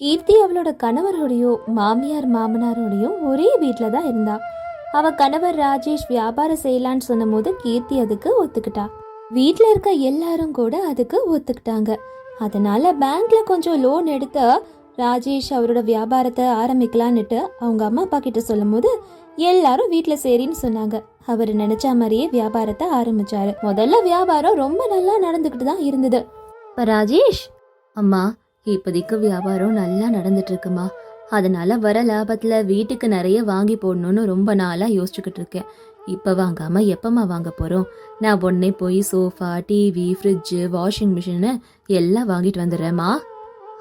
கீர்த்தி அவளோட கணவரோடையும் மாமியார் மாமனாரோடையும் ஒரே வீட்டில் தான் இருந்தா. அவ கணவர் ராஜேஷ் வியாபாரம் செய்யலான்னு சொன்னபோது கீர்த்தி அதுக்கு ஒத்துக்கிட்டா. வீட்டில் இருக்க எல்லாரும் கூட அதுக்கு ஒத்துக்கிட்டாங்க. அதனால பேங்க்ல கொஞ்சம் லோன் எடுத்து ராஜேஷ் அவரோட வியாபாரத்தை ஆரம்பிக்கலான்னுட்டு அவங்க அம்மா அப்பா கிட்ட சொல்லும்போது எல்லாரும் வீட்டில் சரின்னு சொன்னாங்க. அவர் நினைச்ச மாதிரியே வியாபாரத்தை ஆரம்பிச்சாரு. முதல்ல வியாபாரம் ரொம்ப நல்லா நடந்துக்கிட்டு தான் இருந்தது. இப்ப ராஜேஷ் அம்மா இப்போதைக்கு வியாபாரம் நல்லா நடந்துட்டு இருக்குமா அதனால வர லாபத்துல வீட்டுக்கு நிறைய வாங்கி போடணும்னு ரொம்ப நாளா யோசிச்சுக்கிட்டு இருக்கேன் இப்ப வாங்காம எப்பமா வாங்க போறோம்? நான் உடனே போய் சோஃபா டிவி ஃப்ரிட்ஜு வாஷிங் மிஷின்னு எல்லாம் வாங்கிட்டு வந்துடுறேம்மா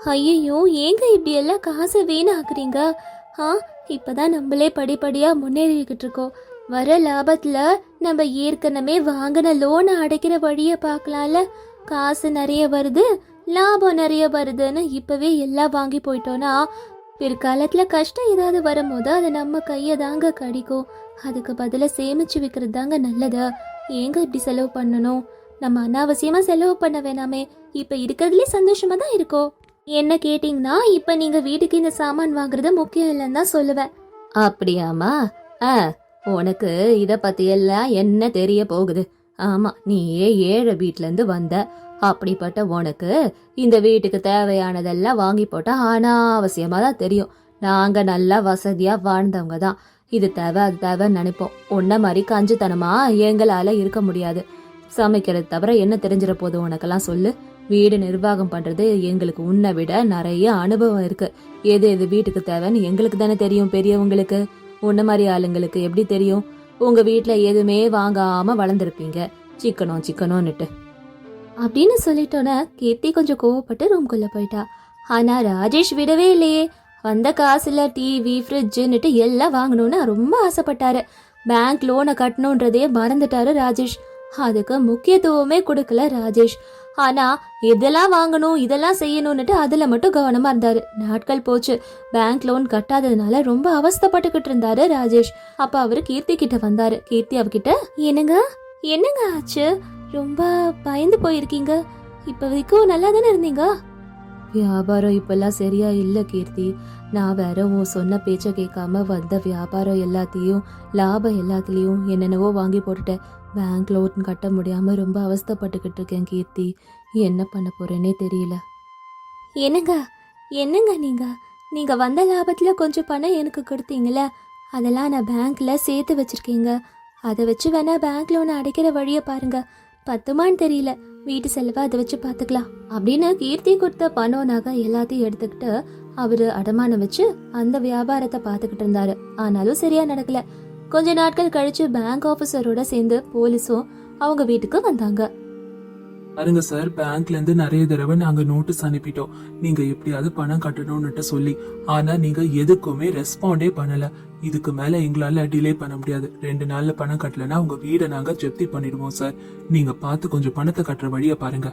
ஐயோ ஏங்க இப்படி எல்லாம் காசை வீணாக்குறீங்க? ஆ இப்பதான் நம்மளே படிப்படியா முன்னேறிக்கிட்டு இருக்கோம். வர லாபத்துல நம்ம ஏற்கனவே வாங்கின லோனை அடைக்கிற வழியை பார்க்கலாம்ல? காசு நிறைய வருது லாபம் நிறைய வருதுன்னு இப்பவே எல்லாம் வாங்கி போயிட்டோம்னா பிற்காலத்துல கஷ்டம் ஏதாவது வரும்போது அது நம்ம கையை தாங்க கடிக்கும். அதுக்கு பதிலாக சேமிச்சு வைக்கிறது தாங்க நல்லது. ஏங்க இப்படி செலவு பண்ணணும்? நம்ம அனாவசியமா செலவு பண்ண வேணாமே. இப்ப இருக்கிறதுலே சந்தோஷமா தான் இருக்கோம். என்ன கேட்டிங்கன்னா இப்ப நீங்க வீட்டுக்கு இந்த சாமான் வாங்குறது முக்கியம் இல்லைன்னு தான் சொல்லுவேன். அப்படியாமா ஆ உனக்கு இத பத்தி எல்லாம் என்ன தெரிய போகுது? ஆமா நீயே ஏழை வீட்ல இருந்து வந்த அப்படிப்பட்ட உனக்கு இந்த வீட்டுக்கு தேவையானதெல்லாம் வாங்கி போட்டால் அனாவசியமாக தான் தெரியும். நாங்கள் நல்லா வசதியாக வாழ்ந்தவங்க தான். இது தேவை அது தேவைன்னு நினைப்போம். உன்ன மாதிரி கஞ்சித்தனமாக எங்களால் இருக்க முடியாது. சமைக்கிறது தவிர என்ன தெரிஞ்சிட போது உனக்கெல்லாம் சொல்லு. வீடு நிர்வாகம் பண்ணுறது எங்களுக்கு உன்னை விட நிறைய அனுபவம் இருக்குது எது எது வீட்டுக்கு தேவைன்னு எங்களுக்கு தானே தெரியும் பெரியவங்களுக்கு. உன்ன மாதிரி ஆளுங்களுக்கு எப்படி தெரியும்? உங்கள் வீட்டில் எதுவுமே வாங்காமல் வளர்ந்துருப்பீங்க. சிக்கனும் சிக்கனும்னுட்டு. அப்படின்னு சொல்லிட்டோன்னே கீர்த்தி கொஞ்சம் கோவப்பட்டு ரூம்குள்ளே போயிட்டா. ஆனால் ராஜேஷ் விடவே இல்லையே. வந்த காசில் டிவி ஃப்ரிட்ஜுன்னுட்டு எல்லாம் வாங்கணும்னு ரொம்ப ஆசைப்பட்டாரு. பேங்க் லோனை கட்டணுன்றதே மறந்துட்டாரு ராஜேஷ். அதுக்கு முக்கியத்துவமே கொடுக்கல ராஜேஷ். ஆனா இதெல்லாம் வாங்கணும் இதெல்லாம் செய்யணும்னுட்டு அதுல மட்டும் கவனமா இருந்தாரு. நாட்கள் போச்சு. பேங்க் லோன் கட்டாததுனால ரொம்ப அவஸ்தைப்பட்டுக்கிட்டு இருந்தாரு ராஜேஷ். அப்ப அவரு கீர்த்தி கிட்ட வந்தாரு. கீர்த்தி அவகிட்ட என்னங்க? என்னங்க ஆச்சு? ரொம்ப பயந்து போயிருக்கீங்க. இப்ப வரைக்கும் நல்லா தானே இருந்தீங்க? வியாபாரம் இப்பெல்லாம் சரியா இல்ல கீர்த்தி. நான் வேற உன் சொன்ன பேச்ச கேட்காம வந்த வியாபாரம் எல்லாத்தையும் லாபம் எல்லாத்துலயும் என்னென்னவோ வாங்கி போட்டுட்டேன். பேங்க் லோன் கட்ட முடியாம ரொம்ப அவஸ்தைப்பட்டுக்கிட்டு இருக்கேன் கீர்த்தி. என்ன பண்ண போறேனே தெரியல. என்னங்க? என்னங்க நீங்க? நீங்க வந்த லாபத்துல கொஞ்சம் பணம் எனக்கு கொடுத்தீங்களே அதெல்லாம் நான் பேங்க்ல சேர்த்து வச்சிருக்கீங்க. அதை வச்சு வேணா பேங்க் லோன் அடைக்கிற வழியை பாருங்க. பத்துமான்னு தெரியல. வீட்டு செலவை அதை வச்சு பார்த்துக்கலாம். அப்படின்னு கீர்த்தி கொடுத்த பணம் நகை எல்லாத்தையும் எடுத்துக்கிட்டு அவரு அடமானம் வச்சு அந்த வியாபாரத்தை பார்த்துக்கிட்டு இருந்தாரு. ஆனாலும் சரியா நடக்கல. கொஞ்ச நாட்கள் கழிச்சு பேங்க் ஆபீசரோட சேர்ந்து போலீஸும் அவங்க வீட்டுக்கு வந்தாங்க. பாருங்க சார் பேங்க்ல இருந்து நிறைய தடவை நாங்கள் நோட்டீஸ் அனுப்பிட்டோம். நீங்க எப்படியாவது பணம் கட்டணும்னுட்டு சொல்லி ஆனா நீங்க எதுக்குமே ரெஸ்பாண்டே பண்ணல. இதுக்கு மேல எங்களால டிலே பண்ண முடியாது. ரெண்டு நாள்ல பணம் கட்டலைன்னா உங்கள் வீடை நாங்கள் ஜப்தி பண்ணிடுவோம் சார். நீங்க பார்த்து கொஞ்சம் பணத்தை கட்டுற வழியை பாருங்க.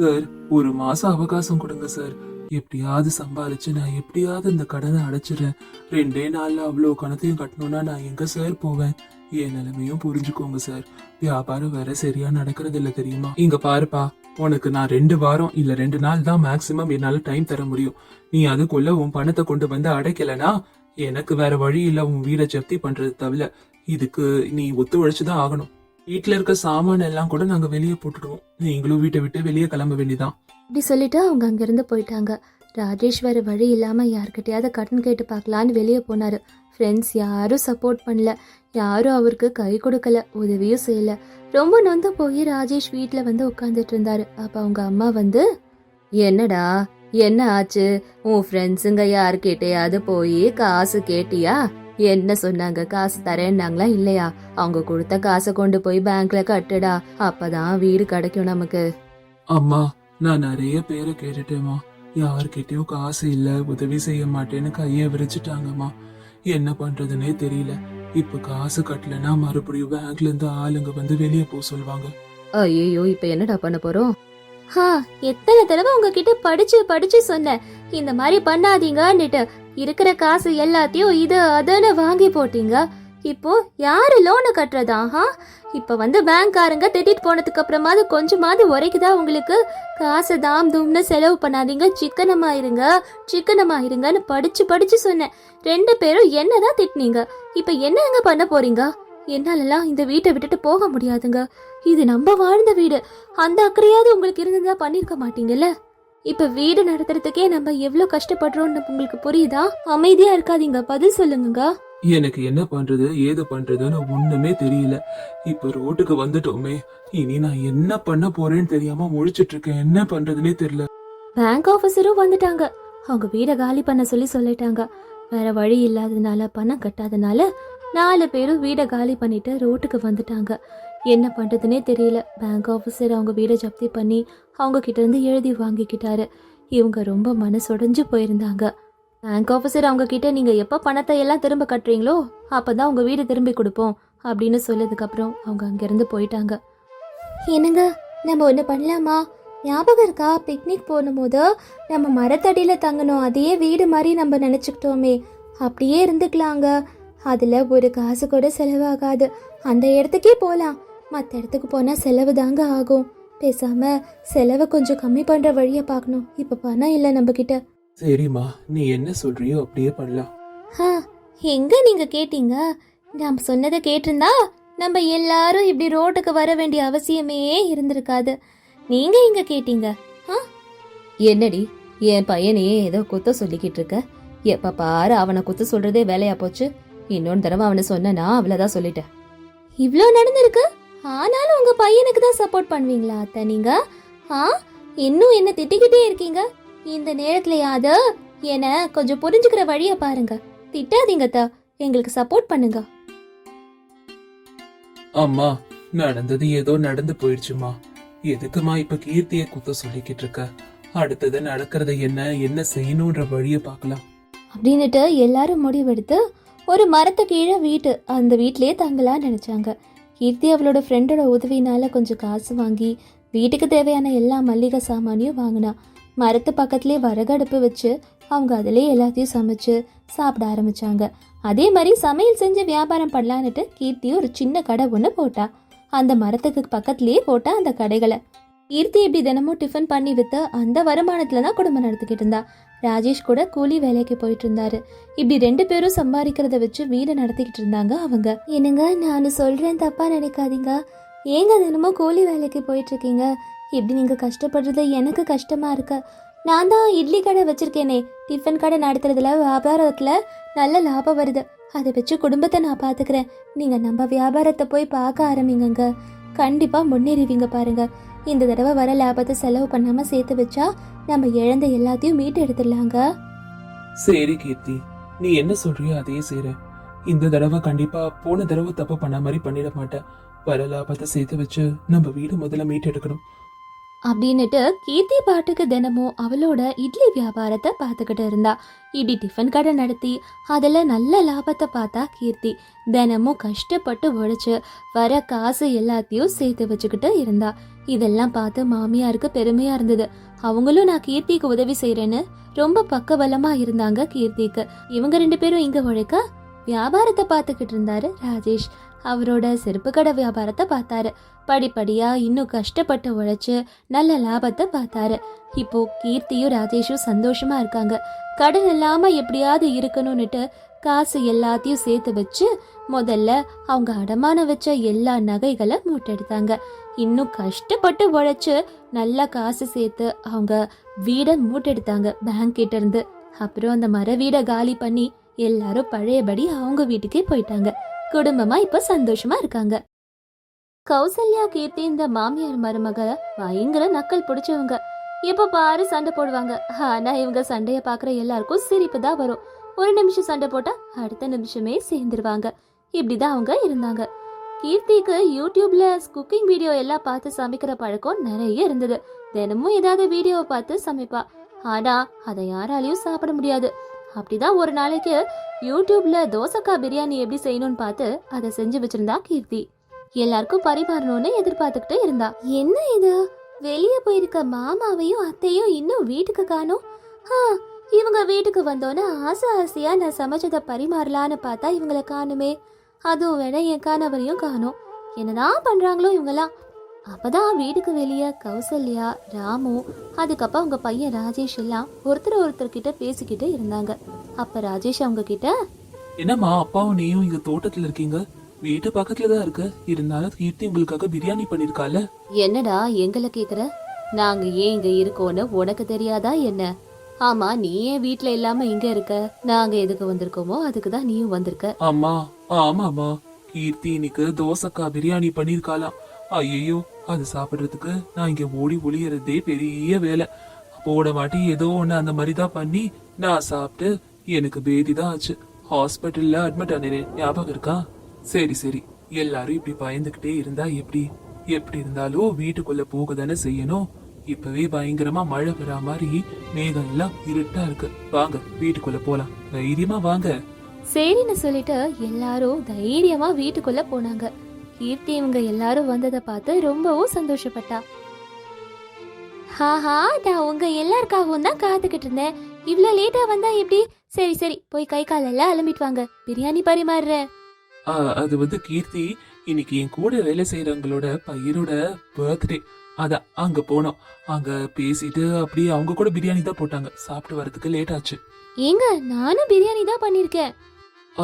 சார் ஒரு மாசம் அவகாசம் கொடுங்க சார். எப்படியாவது சம்பாதிச்சு நான் எப்படியாவது இந்த கடனை அடைச்சிடுறேன். ரெண்டே நாளில் அவ்வளோ கணத்தையும் கட்டணும்னா நான் எங்கே சார் போவேன்? என் நிலைமையும் புரிஞ்சுக்கோங்க சார் வியாபாரம் வேற சரியா நடக்கிறது இல்ல தெரியுமா? இங்க பாருப்பா உனக்கு நான் ரெண்டு வாரம் இல்ல ரெண்டு நாள் தான் மேக்சிமம் என்னால டைம் தர முடியும். நீ அதுக்குள்ள உன் பணத்தை கொண்டு வந்து அடைக்கலனா எனக்கு வேற வழி இல்ல உன் வீடை ஜப்தி பண்றது தவிர. இதுக்கு நீ ஒத்துழைச்சுதான் ஆகணும். வீட்டுல இருக்க சாமான எல்லாம் கூட நாங்க வெளியே போட்டுடுவோம். நீங்களும் வீட்டை விட்டு வெளியே கிளம்ப வேண்டிதான். இப்படி சொல்லிட்டு அவங்க அங்கிருந்து போயிட்டாங்க. ராஜேஷ் வேற வழி இல்லாம யார்கிட்டயாவது கடன் கேட்டு பார்க்கலான்னு வெளியே போனாரு. ஃப்ரெண்ட்ஸ் யாரும் சப்போர்ட் பண்ணல. யாரும் அவருக்கு கை கொடுக்கல உதவியும் செய்யல. ரொம்ப நொந்து போய் ராஜேஷ் வீட்ல வந்து உட்காந்துட்டு இருந்தாரு. அப்போ அவங்க அம்மா வந்து என்னடா என்ன ஆச்சு? உன் ஃப்ரெண்ட்ஸுங்க யார்கிட்டயாவது போய் காசு கேட்டியா? என்ன சொன்னாங்க? காசு தரேன்னாங்களா இல்லையா? அவங்க கொடுத்த காசை கொண்டு போய் பேங்க்ல கட்டுடா. அப்பதான் வீடு கிடைக்கும் நமக்கு. அம்மா நான் நிறைய பேரை கேட்டுட்டேம்மா. யார்கிட்டயும் காசு இல்ல உதவி செய்ய மாட்டேன்னு கைய விரிச்சிட்டாங்கம்மா. என்ன பண்றதுனே தெரியல. இப்ப காசு கட்டலனா மறுபடியும் பேங்க்ல இருந்து ஆளுங்க வந்து வெளியே போக சொல்லுவாங்க ஐயோ இப்ப என்னடா பண்ண போறோம்? ஹா எத்தனை தடவை உங்ககிட்ட படிச்சு படிச்சு சொன்னேன். இந்த மாதிரி பண்ணாதீங்கன்னுட்டு. இருக்கிற காசு எல்லாத்தையும் இது அதுன்னு வாங்கி போட்டீங்க. இப்போ யாரு லோனை கட்டுறதா இப்போ வந்து பேங்க்காரங்க திட்டிட்டு போனதுக்கு அப்புறமாவது கொஞ்சமாவது உரைக்குதா உங்களுக்கு? காசை தாம் தூம்னு செலவு பண்ணாதீங்க சிக்கனமா இருங்க சிக்கனமா இருங்கன்னு படிச்சு படிச்சு சொன்னேன். ரெண்டு பேரும் என்னதான் திட்டினீங்க? இப்போ என்னங்க பண்ண போறீங்க? என்னாலலாம் இந்த வீட்டை விட்டுட்டு போக முடியாதுங்க. இது நம்ம வாழ்ந்த வீடு. அந்த அக்கறையாவது உங்களுக்கு இருந்ததா பண்ணிருக்க மாட்டீங்கல்ல? இப்ப வீடு நடத்துறதுக்கே நம்ம எவ்வளவு கஷ்டப்படுறோம்னு உங்களுக்கு புரியுதா? அமைதியா இருக்காதீங்க பதில் சொல்லுங்க எனக்கு என்ன பண்றது ஏது பண்றதுன்னு ஒண்ணுமே தெரியல. இப்ப ரோட்டுக்கு வந்துட்டோமே இனி நான் என்ன பண்ண போறேன்னு தெரியாம முழிச்சிட்டு இருக்கேன். என்ன பண்றதுனே தெரியல. பேங்க் ஆபீசரும் வந்துட்டாங்க. அவங்க வீடை காலி பண்ண சொல்லி சொல்லிட்டாங்க. வேற வழி இல்லாததுனால பணம் கட்டாதனால நாலு பேரும் வீடை காலி பண்ணிட்டு ரோட்டுக்கு வந்துட்டாங்க. என்ன பண்றதுனே தெரியல. பேங்க் ஆபீசர் அவங்க வீடை ஜப்தி பண்ணி அவங்க கிட்ட இருந்து எழுதி வாங்கிக்கிட்டாரு. இவங்க ரொம்ப மனசுடைஞ்சு போயிருந்தாங்க. பேங்க் ஆஃபீஸர் அவங்க கிட்ட நீங்க எப்ப பணத்தை எல்லாம் திரும்ப கட்டுறீங்களோ அப்பதான் உங்க வீடு திரும்பி கொடுப்போம் அப்படின்னு சொல்லதுக்கு அப்புறம் அவங்க அங்கிருந்து போயிட்டாங்க. என்னங்க நம்ம ஒன்று பண்ணலாமா? ஞாபகம் இருக்கா? பிக்னிக் போகும்போது நம்ம மரத்தடியில் தங்கணும் அதையே வீடு மாதிரி நம்ம நினச்சிக்கிட்டோமே. அப்படியே இருந்துக்கலாங்க. அதில் ஒரு காசு கூட செலவாகாது. அந்த இடத்துக்கே போகலாம் மற்ற இடத்துக்கு போனால் செலவு தாங்க ஆகும். பேசாம செலவை கொஞ்சம் கம்மி பண்ணுற வழியை பார்க்கணும். இப்போ பணம் இல்லை நம்மக்கிட்ட சரிம்மா நீ என்ன சொல்றியோ அப்படியே பண்ணலாம். ஆ எங்க நீங்க கேட்டீங்க? நாம் சொன்னதை கேட்டிருந்தா நம்ம எல்லாரும் இப்படி ரோட்டுக்கு வர வேண்டிய அவசியமே இருந்திருக்காது. நீங்க இங்க கேட்டீங்க? ஆ என்னடி என் பையனையே ஏதோ குத்த சொல்லிக்கிட்டு இருக்க? எப்ப பாரு அவனை குத்த சொல்றதே வேலையா போச்சு. இன்னொரு தடவை அவனை சொன்னா அவ்வளவுதான் சொல்லிட்டேன். இவ்ளோ நடந்திருக்கு? ஆனாலும் உங்க பையனுக்கு தான் சப்போர்ட் பண்ணுவீங்களா அத்தை நீங்க? ஆ இன்னும் என்ன திட்டிக்கிட்டே இருக்கீங்க? இந்த நேரத்துலயாவது என்ன கொஞ்சம் புரிஞ்சுக்கிற வழிய பாருங்க. திட்டாதீங்க அத்தா. எங்களுக்கு சப்போர்ட் பண்ணுங்க. அம்மா நடந்தது ஏதோ நடந்து போயிடுச்சுமா. எதுக்குமா இப்ப கீர்த்திய குத்த சொல்லிக்கிட்டு இருக்க? அடுத்தது நடக்கிறது என்ன என்ன செய்யணும்ன்ற வழிய பார்க்கலாம் அப்படின்னுட்டு எல்லாரும் முடிவெடுத்து ஒரு மரத்து கீழே வீட்டு அந்த வீட்லயே தங்கலாம் நினைச்சாங்க. கீர்த்தி அவளோட ஃப்ரெண்டோட உதவினால கொஞ்சம் காசு வாங்கி வீட்டுக்கு தேவையான எல்லா மல்லிகை சாமானையும் வாங்கினா. மரத்து பக்கத்துலேயே வரகடுப்பு வச்சு அவங்க அதிலே எல்லாத்தையும் சமைச்சு சாப்பிட ஆரம்பிச்சாங்க. அதே மாதிரி சமையல் செஞ்சு வியாபாரம் பண்ணலான்னுட்டு கீர்த்தி ஒரு சின்ன கடை ஒன்று போட்டா. அந்த மரத்துக்கு பக்கத்துலேயே போட்டா அந்த கடைகளை. கீர்த்தி இப்படி தினமும் டிஃபன் பண்ணி வித்து அந்த வருமானத்துல தான் குடும்பம் நடத்திக்கிட்டு இருந்தா. ராஜேஷ் கூட கூலி வேலைக்கு போயிட்டு இருந்தாரு. இப்படி ரெண்டு பேரும் சம்பாதிக்கிறத வச்சு வீடை நடத்திக்கிட்டு இருந்தாங்க அவங்க. என்னங்க நான் சொல்றேன் தப்பா நினைக்காதீங்க. ஏங்க தினமும் கூலி வேலைக்கு போயிட்டு இருக்கீங்க? இப்படி நீங்கள் கஷ்டப்படுறது? எனக்கு கஷ்டமாக இருக்கு. நான் தான் இட்லி கடை வச்சுருக்கேனே. டிஃபன் கடை நடத்துறதுல வியாபாரத்தில் நல்ல லாபம் வருது. அதை வச்சு குடும்பத்தை நான் பார்த்துக்கிறேன் நீங்கள் நம்ம வியாபாரத்தை போய் பார்க்க ஆரம்பிங்கங்க. கண்டிப்பாக முன்னேறிவிங்க பாருங்கள் இந்த தடவை வர லாபத்தை செலவு பண்ணாமல் சேர்த்து வச்சா நம்ம இழந்த எல்லாத்தையும் மீட்டு எடுத்துடலாங்க. சரி கீர்த்தி. நீ என்ன சொல்றியோ அதையே செய்ற இந்த தடவை கண்டிப்பா போன தடவை தப்பு பண்ண மாதிரி பண்ணிட மாட்டேன். வர லாபத்தை சேர்த்து வச்சு நம்ம வீடு முதல்ல மீட்டு எடுக்கணும் அப்படின்னுட்டு கீர்த்தி பாட்டுக்கு தினமும் அவளோட இட்லி வியாபாரத்தை பார்த்துக்கிட்டு இருந்தா. இப்படி டிஃபன் கடை நடத்தி அதில் நல்ல லாபத்தை பார்த்தா கீர்த்தி. தினமும் கஷ்டப்பட்டு உழைச்சி வர காசு எல்லாத்தையும் சேர்த்து வச்சுக்கிட்டு இருந்தா. இதெல்லாம் பார்த்து மாமியாருக்கு பெருமையாக இருந்தது. அவங்களும் நான் கீர்த்திக்கு உதவி செய்கிறேன்னு ரொம்ப பக்கபலமாக இருந்தாங்க கீர்த்திக்கு. இவங்க ரெண்டு பேரும் இங்கே உழைக்க வியாபாரத்தை பார்த்துக்கிட்டு இருந்தாரு ராஜேஷ். அவரோட செருப்பு கடை வியாபாரத்தை பார்த்தாரு. படிப்படியாக இன்னும் கஷ்டப்பட்டு உழைச்சி நல்ல லாபத்தை பார்த்தாரு. இப்போ கீர்த்தியும் ராஜேஷும் சந்தோஷமா இருக்காங்க. கடன் இல்லாமல் எப்படியாவது இருக்கணும்னுட்டு காசு எல்லாத்தையும் சேர்த்து வச்சு முதல்ல அவங்க அடமானம் வச்ச எல்லா நகைகளை மூட்டெடுத்தாங்க. இன்னும் கஷ்டப்பட்டு உழைச்சி நல்ல காசு சேர்த்து அவங்க வீடை மூட்டெடுத்தாங்க பேங்க் கிட்ட இருந்து. அப்புறம் அந்த மர வீடை காலி பண்ணி எல்லாரும் பழையபடி அவங்க வீட்டுக்கே போயிட்டாங்க. குடும்பமா இப்ப சந்தோஷமா இருக்காங்க. கௌசல்யா கீர்த்தி இந்த மாமியார் மருமக பயங்கர நக்கல் பிடிச்சவங்க. எப்ப பாரு சண்டை போடுவாங்க. ஆனா இவங்க சண்டைய பாக்குற எல்லாருக்கும் சிரிப்பு தான் வரும். ஒரு நிமிஷம் சண்டை போட்டா அடுத்த நிமிஷமே சேர்ந்துருவாங்க. இப்படிதான் அவங்க இருந்தாங்க. கீர்த்திக்கு யூடியூப்ல குக்கிங் வீடியோ எல்லாம் பார்த்து சமைக்கிற பழக்கம் நிறைய இருந்தது. தினமும் ஏதாவது வீடியோவை பார்த்து சமைப்பா. ஆனா அதை யாராலையும் சாப்பிட முடியாது. அப்படிதான் ஒரு நாளைக்கு யூடியூப்ல தோசைக்காய் பிரியாணி எப்படி செய்யணும்னு பார்த்து அதை செஞ்சு வச்சிருந்தா கீர்த்தி. எல்லாருக்கும் பரிமாறணும்னு எதிர்பார்த்துக்கிட்டு இருந்தா. என்ன இது? வெளியே போயிருக்க மாமாவையும் அத்தையும் இன்னும் வீட்டுக்கு காணும்? ஆ இவங்க வீட்டுக்கு வந்தோன்னே ஆசை ஆசையா நான் சமைச்சதை பரிமாறலான்னு பார்த்தா இவங்களை காணுமே. அதுவும் வேணா என் கணவரையும் காணும். என்னதான் பண்றாங்களோ இவங்கெல்லாம் அப்பதான் வீட்டுக்கு வெளியே கௌசல்யா ராமு அதுக்கப்புறம் அவங்க பையன் ராஜேஷ் எல்லாம் ஒருத்தர் ஒருத்தர் கிட்ட பேசிக்கிட்டு இருந்தாங்க. அப்ப ராஜேஷ் அவங்க கிட்ட என்னம்மா அப்பாவும் நீயும் இங்க தோட்டத்துல இருக்கீங்க? வீட்டு பக்கத்துல தான் இருக்க. இருந்தாலும் கீர்த்தி உங்களுக்காக பிரியாணி பண்ணிருக்கால என்னடா எங்களை கேக்குற? நாங்க ஏன் இங்க இருக்கோன்னு உனக்கு தெரியாதா என்ன? ஆமா நீ ஏன் வீட்ல இல்லாம இங்க இருக்க? நாங்க எதுக்கு வந்திருக்கோமோ அதுக்கு தான் நீயும் வந்திருக்க. அம்மா ஆமாம்மா. கீர்த்தி இன்னைக்கு தோசைக்கா பிரியாணி பண்ணிருக்காளாம். ஐயோ அது சாப்பிடுறதுக்கு நான் இங்க ஓடி ஒளியறதே பெரிய வேலை. போட மாட்டி ஏதோ ஒண்ணு அந்த மாதிரி தான் பண்ணி நான் சாப்பிட்டு எனக்கு பேதி தான் ஆச்சு. ஹாஸ்பிட்டல்ல அட்மிட் ஆனேன் ஞாபகம் இருக்கா? சரி சரி. எல்லாரும் இப்படி பயந்துகிட்டே இருந்தா எப்படி? எப்படி இருந்தாலும் வீட்டுக்குள்ள போக தானே செய்யணும். இப்பவே பயங்கரமா மழை பெறா மாதிரி மேகம் எல்லாம் இருட்டா இருக்கு. வாங்க வீட்டுக்குள்ள போலாம். தைரியமா வாங்க. சரின்னு சொல்லிட்டு எல்லாரும் தைரியமா வீட்டுக்குள்ள போனாங்க. கீர்த்தி இவங்க எல்லாரும் வந்ததை பார்த்து ரொம்பவும் சந்தோஷப்பட்டா. ஹாஹா நான் உங்க எல்லாருக்காகவும் தான் காத்துக்கிட்டு இருந்தேன். இவ்ளோ லேட்டா வந்தா எப்படி? சரி சரி போய் கை கால் எல்லாம் அலம்பிட்டு வாங்க. பிரியாணி பரிமாறுறேன். அது வந்து கீர்த்தி இன்னைக்கு என் கூட வேலை செய்யறவங்களோட பையனோட பர்த்டே அதான் அங்க போனோம். அங்க பேசிட்டு அப்படியே அவங்க கூட பிரியாணி தான் போட்டாங்க. சாப்பிட்டு வரதுக்கு லேட் ஆச்சு. ஏங்க நானும் பிரியாணி தான் பண்ணிருக்கேன்.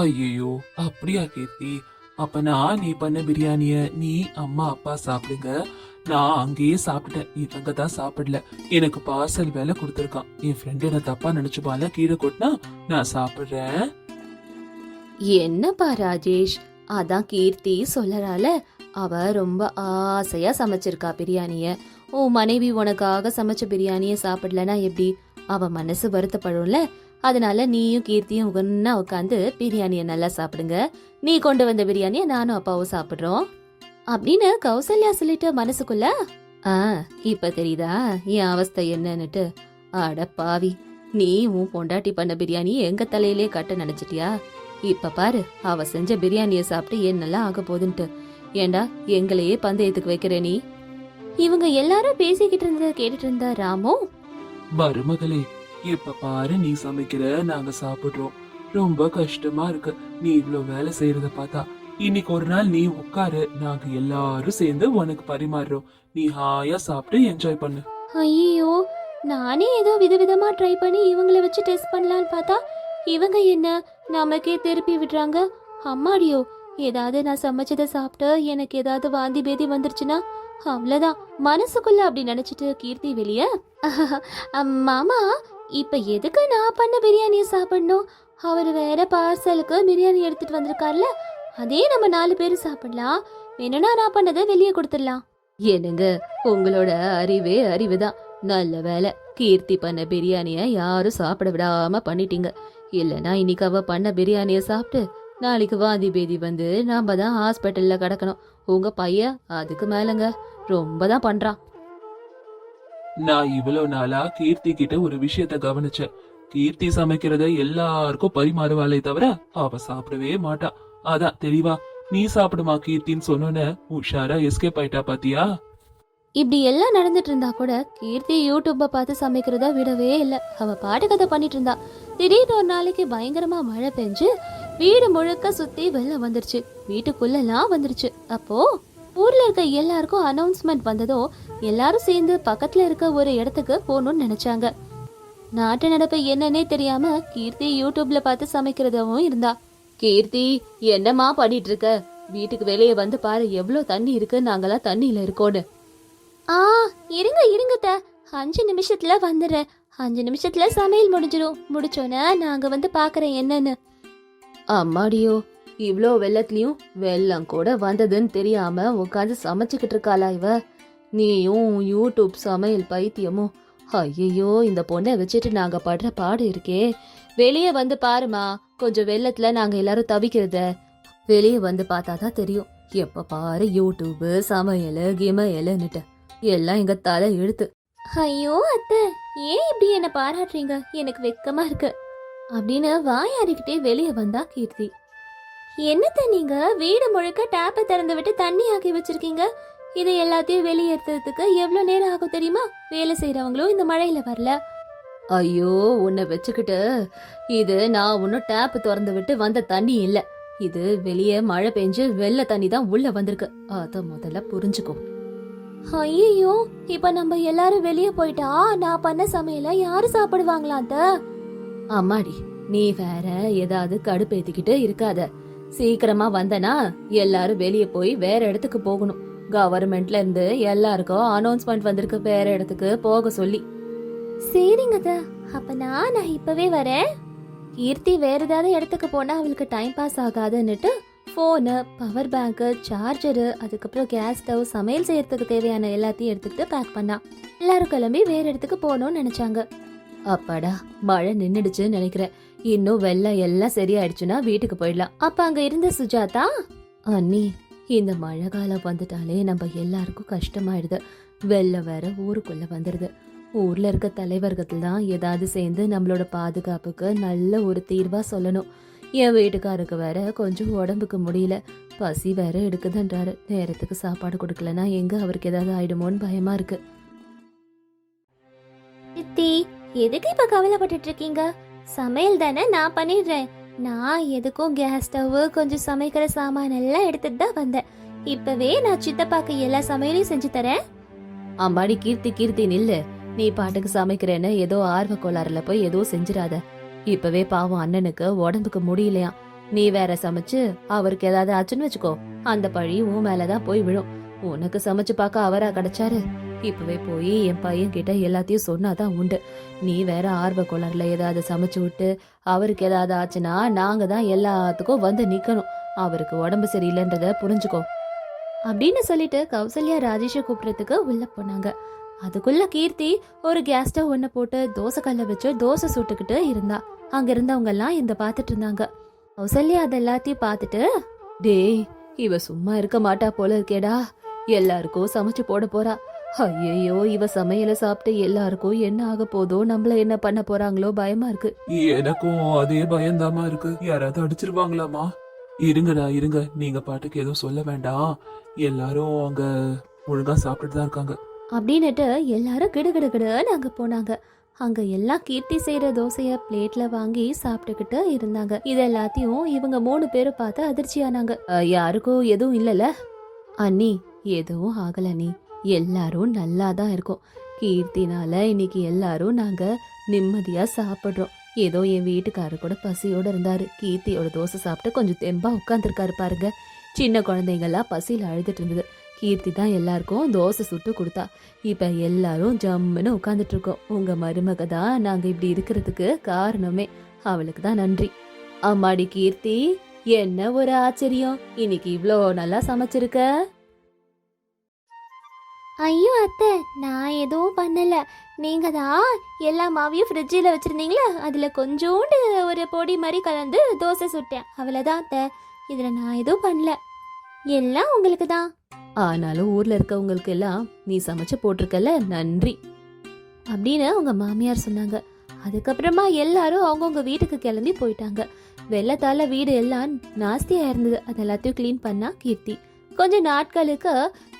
ஐயோ அப்படியா கீர்த்தி? அப்பனா நான் நீ பண்ண பிரியாணிய நீ அம்மா அப்பா சாப்பிடுங்க. நான் அங்கேயே சாப்பிட்டேன். இவங்க தான் சாப்பிடல. எனக்கு பார்சல் வேலை கொடுத்துருக்கான். என் ஃப்ரெண்டு என்ன தப்பா நினைச்சுப்பால கீழே கொட்டினா நான் சாப்பிடுறேன். என்னப்பா ராஜேஷ்? அதான் கீர்த்தி சொல்லறால. அவ ரொம்ப ஆசையா சமைச்சிருக்கா பிரியாணிய. உன் மனைவி உனக்காக சமைச்ச பிரியாணிய சாப்பிடலனா எப்படி? அவ மனசு வருத்தப்படும்ல. அதனால நீயும் கீர்த்தியும் ஒன்னா உட்காந்து பிரியாணியை நல்லா சாப்பிடுங்க. நீ கொண்டு வந்த பிரியாணியை நானும் அப்பாவும் சாப்பிடுறோம். அப்படின்னு கௌசல்யா சொல்லிட்டு மனசுக்குள்ள ஆ இப்ப தெரியுதா? என் அவஸ்தை என்னன்னுட்டு. அட பாவி நீ உன் பொண்டாட்டி பண்ண பிரியாணி எங்க தலையிலே கட்ட நினைச்சிட்டியா? இப்ப பாரு அவ செஞ்ச பிரியாணியை சாப்பிட்டு என்னெல்லாம் ஆக போகுதுன்ட்டு. ஏண்டா எங்களையே பந்தயத்துக்கு வைக்கிற நீ? இவங்க எல்லாரும் பேசிக்கிட்டு இருந்ததை கேட்டுட்டு இருந்தா ராமு மருமகளே இப்ப பாரு நீ சமைக்கிற நாங்க சாப்பிடுறோம். ரொம்ப கஷ்டமா இருக்கு. நீ இவ்வளவு வேலை செய்யறத பார்த்தா. இன்னைக்கு ஒரு நாள் நீ உட்காரு. நாங்க எல்லாரும் சேர்ந்து உனக்கு பரிமாறுறோம். நீ ஹாயா சாப்பிட்டு என்ஜாய் பண்ணு. ஐயோ நானே ஏதோ விதவிதமா ட்ரை பண்ணி இவங்கள வச்சு டெஸ்ட் பண்ணலான்னு பார்த்தா இவங்க என்ன நமக்கே திருப்பி விடுறாங்க? அம்மாடியோ ஏதாவது நான் சமைச்சதை சாப்பிட்டு எனக்கு ஏதாவது வாந்தி பேதி வந்துருச்சுன்னா அவ்வளோதான் மனசுக்குள்ள அப்படி நினைச்சிட்டு கீர்த்தி வெளிய. மாமா இப்ப எதுக்கு நான் பண்ண பிரியாணியை சாப்பிடணும்? அவர் வேற பார்சலுக்கு பிரியாணி எடுத்துட்டு வந்திருக்கார்ல அதே நம்ம நாலு பேரும் சாப்பிடலாம். வேணும்னா நான் பண்ணதை வெளியே கொடுத்துடலாம். என்னங்க உங்களோட அறிவே அறிவுதான். நல்ல வேலை கீர்த்தி பண்ண பிரியாணிய யாரும் சாப்பிட விடாம பண்ணிட்டீங்க. இல்லைன்னா இன்னைக்கு அவ பண்ண பிரியாணிய சாப்பிட்டு நாளைக்கு வாந்தி பேதி வந்து நாம தான் ஹாஸ்பிட்டல்ல கிடக்கணும். உங்க பையன் அதுக்கு மேலங்க ரொம்ப தான் பண்றான். நான் இவ்வளவு நாளா கீர்த்தி கிட்ட ஒரு விஷயத்த கவனிச்சேன். கீர்த்தி சமைக்கிறத எல்லாருக்கும் பரிமாறுவாளே தவிர அவ சாப்பிடவே மாட்டா. அதான் தெளிவா நீ சாப்பிடுமா கீர்த்தின்னு சொன்னோன்னே உஷாரா எஸ்கேப் ஆயிட்டா பாத்தியா? இப்படி எல்லாம் நடந்துட்டு இருந்தா கூட கீர்த்தி யூடியூப்பை பார்த்து சமைக்கிறத விடவே இல்லை. அவ பாட்டு கதை பண்ணிட்டு இருந்தா. திடீர்னு ஒரு நாளைக்கு பயங்கரமா மழை பெஞ்சு வீடு முழுக்க சுத்தி வெள்ளம் வந்துருச்சு. வீட்டுக்குள்ளெல்லாம் வந்துருச்சு. அப்போ ஊர்ல இருக்க எல்லாருக்கும் அனௌன்ஸ்மெண்ட் வந்ததோ எல்லாரும் சேர்ந்து பக்கத்துல இருக்க ஒரு இடத்துக்கு போகணும்னு நினைச்சாங்க. நாட்டு நடப்பு என்னன்னே தெரியாம கீர்த்தி யூடியூப்ல பார்த்து சமைக்கிறதவும் இருந்தா. கீர்த்தி என்னம்மா பண்ணிட்டு இருக்க வீட்டுக்கு வெளியே வந்து பாரு எவ்வளவு தண்ணி இருக்கு நாங்களாம் தண்ணியில இருக்கோன்னு. ஆ இருங்க இருங்க த அஞ்சு நிமிஷத்துல வந்துடுறேன். அஞ்சு நிமிஷத்துல சமையல் முடிஞ்சிடும் முடிச்சோன்னே நாங்க வந்து பாக்குறேன் என்னன்னு. அம்மாடியோ இவ்வளோ வெள்ளத்துலேயும் வெள்ளம் கூட வந்ததுன்னு தெரியாமல் உட்காந்து சமைச்சிக்கிட்டு இருக்காளா இவ? நீயும் யூடியூப் சமையல் பைத்தியமும். ஐயையோ இந்த பொண்ணை வச்சுட்டு நாங்கள் படுற பாடு இருக்கே. வெளியே வந்து பாருமா கொஞ்சம் வெள்ளத்தில் நாங்கள் எல்லாரும் தவிக்கிறத. வெளியே வந்து பார்த்தா தான் தெரியும். எப்போ பாரு யூடியூப்பு சமையல் கிமையல்னுட்டு எல்லாம் எங்கள் தலை எழுத்து ஐயோ அத்தை ஏன் இப்படி என்னை பாராட்டுறீங்க? எனக்கு வெக்கமாக இருக்கு. அப்படின்னு வாயாடிக்கிட்டே வெளியே வந்தா கீர்த்தி. என்னத்த நீங்க? வீடு முழுக்க டேப்பை திறந்து விட்டு தண்ணி ஆக்கி வச்சிருக்கீங்க? இதை எல்லாத்தையும் வெளியேற்றுறதுக்கு எவ்வளோ நேரம் ஆகும் தெரியுமா? வேலை செய்யறவங்களும் இந்த மழையில வரல. ஐயோ உன்னை வச்சுக்கிட்டு. இது நான் ஒன்றும் டேப் திறந்து விட்டு வந்த தண்ணி இல்லை. இது வெளியே மழை பெஞ்சு வெள்ள தண்ணி தான் உள்ள வந்திருக்கு. அத முதல்ல புரிஞ்சுக்கோ. ஐயோ இப்ப நம்ம எல்லாரும் வெளியே போயிட்டா? நான் பண்ண சமையல யாரு சாப்பிடுவாங்களா அம்மாடி நீ வேற ஏதாவது கடுப்பேத்திக்கிட்டு இருக்காத. சீக்கிரமா வந்தனா எல்லாரும் வெளியே போய் வேற இடத்துக்கு போகணும். கவர்மெண்ட்ல இருந்து எல்லாருக்கும் அனௌன்ஸ்மெண்ட் வந்திருக்கு வேற இடத்துக்கு போக சொல்லி. சரிங்க அப்ப நான் நான் இப்பவே வரேன். கீர்த்தி வேற ஏதாவது இடத்துக்கு போனா அவளுக்கு டைம் பாஸ் ஆகாதுன்னுட்டு ஃபோனு பவர் பேங்க்கு சார்ஜரு அதுக்கப்புறம் கேஸ் ஸ்டவ் சமையல் செய்யறதுக்கு தேவையான எல்லாத்தையும் எடுத்துக்கிட்டு பேக் பண்ணா. எல்லாரும் கிளம்பி வேற இடத்துக்கு போகணும்னு நினைச்சாங்க. அப்பாடா மழை நின்னுடுச்சுன்னு நினைக்கிறேன். இன்னும் வெள்ளம் எல்லாம் சரியாயிடுச்சுன்னா வீட்டுக்கு போயிடலாம். அப்ப அங்க இருந்த சுஜாதா? அண்ணி இந்த மழை காலம் வந்துட்டாலே நம்ம எல்லாருக்கும் கஷ்டமாயிடுது. வெள்ளம் வேற ஊருக்குள்ள வந்துடுது ஊர்ல இருக்க தலைவர்கள் தான் ஏதாவது சேர்ந்து நம்மளோட பாதுகாப்புக்கு நல்ல ஒரு தீர்வா சொல்லணும். என் வீட்டுக்காருக்கு வேற கொஞ்சம் உடம்புக்கு முடியல. பசி வேற எடுக்குதுன்றாரு. நேரத்துக்கு சாப்பாடு கொடுக்கலனா எங்க அவருக்கு ஏதாவது ஆயிடுமோன்னு பயமா இருக்கு. சித்தி எதுக்கு இப்ப கவலைப்பட்டுட்டு இருக்கீங்க? சமையல் தானே நான் பண்ணிடுறேன். நான் எதுக்கும் கேஸ் ஸ்டவ் கொஞ்சம் சமைக்கிற சாமான் எல்லாம் எடுத்துட்டு தான் வந்தேன். இப்பவே நான் சித்தப்பாக்கு எல்லா சமையலையும் செஞ்சு தரேன். அம்மாடி கீர்த்தி கீர்த்தி நில்லு. நீ பாட்டுக்கு சமைக்கிறேன்னு ஏதோ ஆர்வ கோளாறுல போய் ஏதோ செஞ்சிடாத. இப்பவே பாவம் அண்ணனுக்கு உடம்புக்கு முடியலையா? நீ வேற சமைச்சு அவருக்கு ஏதாவது ஆச்சுன்னு வச்சுக்கோ. அந்த பழி உன் மேலதான் போய் விழும். உனக்கு சமைச்சு பார்க்க அவரா கிடைச்சாரு. இப்பவே போய் என் பையன் கிட்ட எல்லாத்தையும் சொன்னாதான் உண்டு. நீ வேற ஆர்வ கோளாறுல ஏதாவது சமைச்சு விட்டு அவருக்கு ஏதாவது ஆச்சுன்னா நாங்க தான் எல்லாத்துக்கும் வந்து நிக்கணும். அவருக்கு உடம்பு சரியில்லைன்றத புரிஞ்சுக்கோ. அப்படின்னு சொல்லிட்டு கௌசல்யா ராஜேஷை கூப்பிடுறதுக்கு உள்ள போனாங்க. அதுக்குள்ள கீர்த்தி ஒரு கேஸ் ஸ்டவ் ஒன்று போட்டு தோசை கல்ல வச்சு தோசை சுட்டுக்கிட்டு இருந்தா. அங்க இருந்தவங்க எல்லாம் இந்த பார்த்துட்டு இருந்தாங்க. கௌசல்யா அது எல்லாத்தையும் பார்த்துட்டு டேய் இவ சும்மா இருக்க மாட்டா போல இருக்கேடா. எல்லாருக்கும் சமைச்சு போட போறா. ஐயையோ இவ சமையல சாப்பிட்டு எல்லாருக்கும் என்ன ஆக போதோ நம்மள என்ன பண்ண போறாங்களோ பயமா இருக்கு. எனக்கும் அதே பயந்தாமா இருக்கு. யாராவது அடிச்சிருவாங்களாமா? இருங்கடா இருங்க. நீங்க பாட்டுக்கு எதுவும் சொல்ல வேண்டாம். எல்லாரும் அங்க ஒழுங்கா சாப்பிட்டுட்டு தான் இருக்காங்க. அப்படின்னுட்டு எல்லாரும் கிடுகிடு கிடுன்னு அங்க போனாங்க. அங்க எல்லாம் கீர்த்தி செய்யற தோசைய பிளேட்ல வாங்கி சாப்பிட்டுக்கிட்டு இருந்தாங்க. இது எல்லாத்தையும் இவங்க மூணு பேரும் பார்த்து அதிர்ச்சியானாங்க. "அஹ், யாருக்கும் எதுவும் இல்லல அண்ணி எதுவும் ஆகல நீ எல்லாரும் நல்லா தான் இருக்கோம். கீர்த்தினால இன்னைக்கு எல்லாரும் நாங்க நிம்மதியா சாப்பிட்றோம். ஏதோ என் வீட்டுக்காரரு கூட பசியோட இருந்தாரு. கீர்த்தியோட தோசை சாப்பிட்டு கொஞ்சம் தெம்பா உட்காந்துருக்காரு பாருங்க. சின்ன குழந்தைங்கெல்லாம் பசியில் அழுதுட்டு இருந்தது. கீர்த்தி தான் எல்லாருக்கும் தோசை சுட்டு கொடுத்தா. இப்போ எல்லாரும் ஜம்முன்னு உட்காந்துட்டு இருக்கோம். உங்க மருமக தான் நாங்கள் இப்படி இருக்கிறதுக்கு காரணமே. அவளுக்கு தான் நன்றி. அம்மாடி கீர்த்தி என்ன ஒரு ஆச்சரியம். இன்னைக்கு இவ்வளோ நல்லா சமைச்சிருக்க? ஐயோ அத்தை நான் எதுவும் பண்ணல. நீங்க தான் எல்லா மாவையும் ஃப்ரிட்ஜில் வச்சிருந்தீங்களா? அதுல கொஞ்சோண்டு ஒரு பொடி மாதிரி கலந்து தோசை சுட்டேன். அவ்வளோதான் அத்தை. இதுல நான் எதுவும் பண்ணல. எல்லாம் உங்களுக்கு தான் ஆனாலும் ஊர்ல இருக்கவங்களுக்கு எல்லாம் நீ சமைச்சு போட்டிருக்கல நன்றி. அப்படின்னு அவங்க மாமியார் சொன்னாங்க. அதுக்கப்புறமா எல்லாரும் அவங்கவுங்க வீட்டுக்கு கிளம்பி போயிட்டாங்க. வெள்ளத்தால வீடு எல்லாம் நாஸ்தியா இருந்தது. அது எல்லாத்தையும் க்ளீன் பண்ணா கீர்த்தி. கொஞ்ச நாட்களுக்கு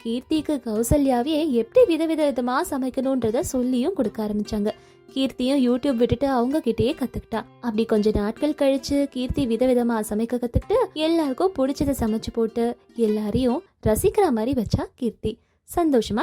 கீர்த்திக்கு கௌசல்யாவே எப்படி விதவித விதமா சமைக்கணுன்றத சொல்லியும் கொடுக்க ஆரம்பிச்சாங்க. கீர்த்தியும் யூடியூப் விட்டுட்டு அவங்க கிட்டேயே கத்துக்கிட்டா. அப்படி கொஞ்ச நாட்கள் கழிச்சு கீர்த்தி விதவிதமா சமைக்க கத்துக்கிட்டு எல்லாருக்கும் பிடிச்சத சமைச்சு போட்டு எல்லாரையும் ரசிக்கிற மாதிரி வச்சா கீர்த்தி. சந்தோஷமா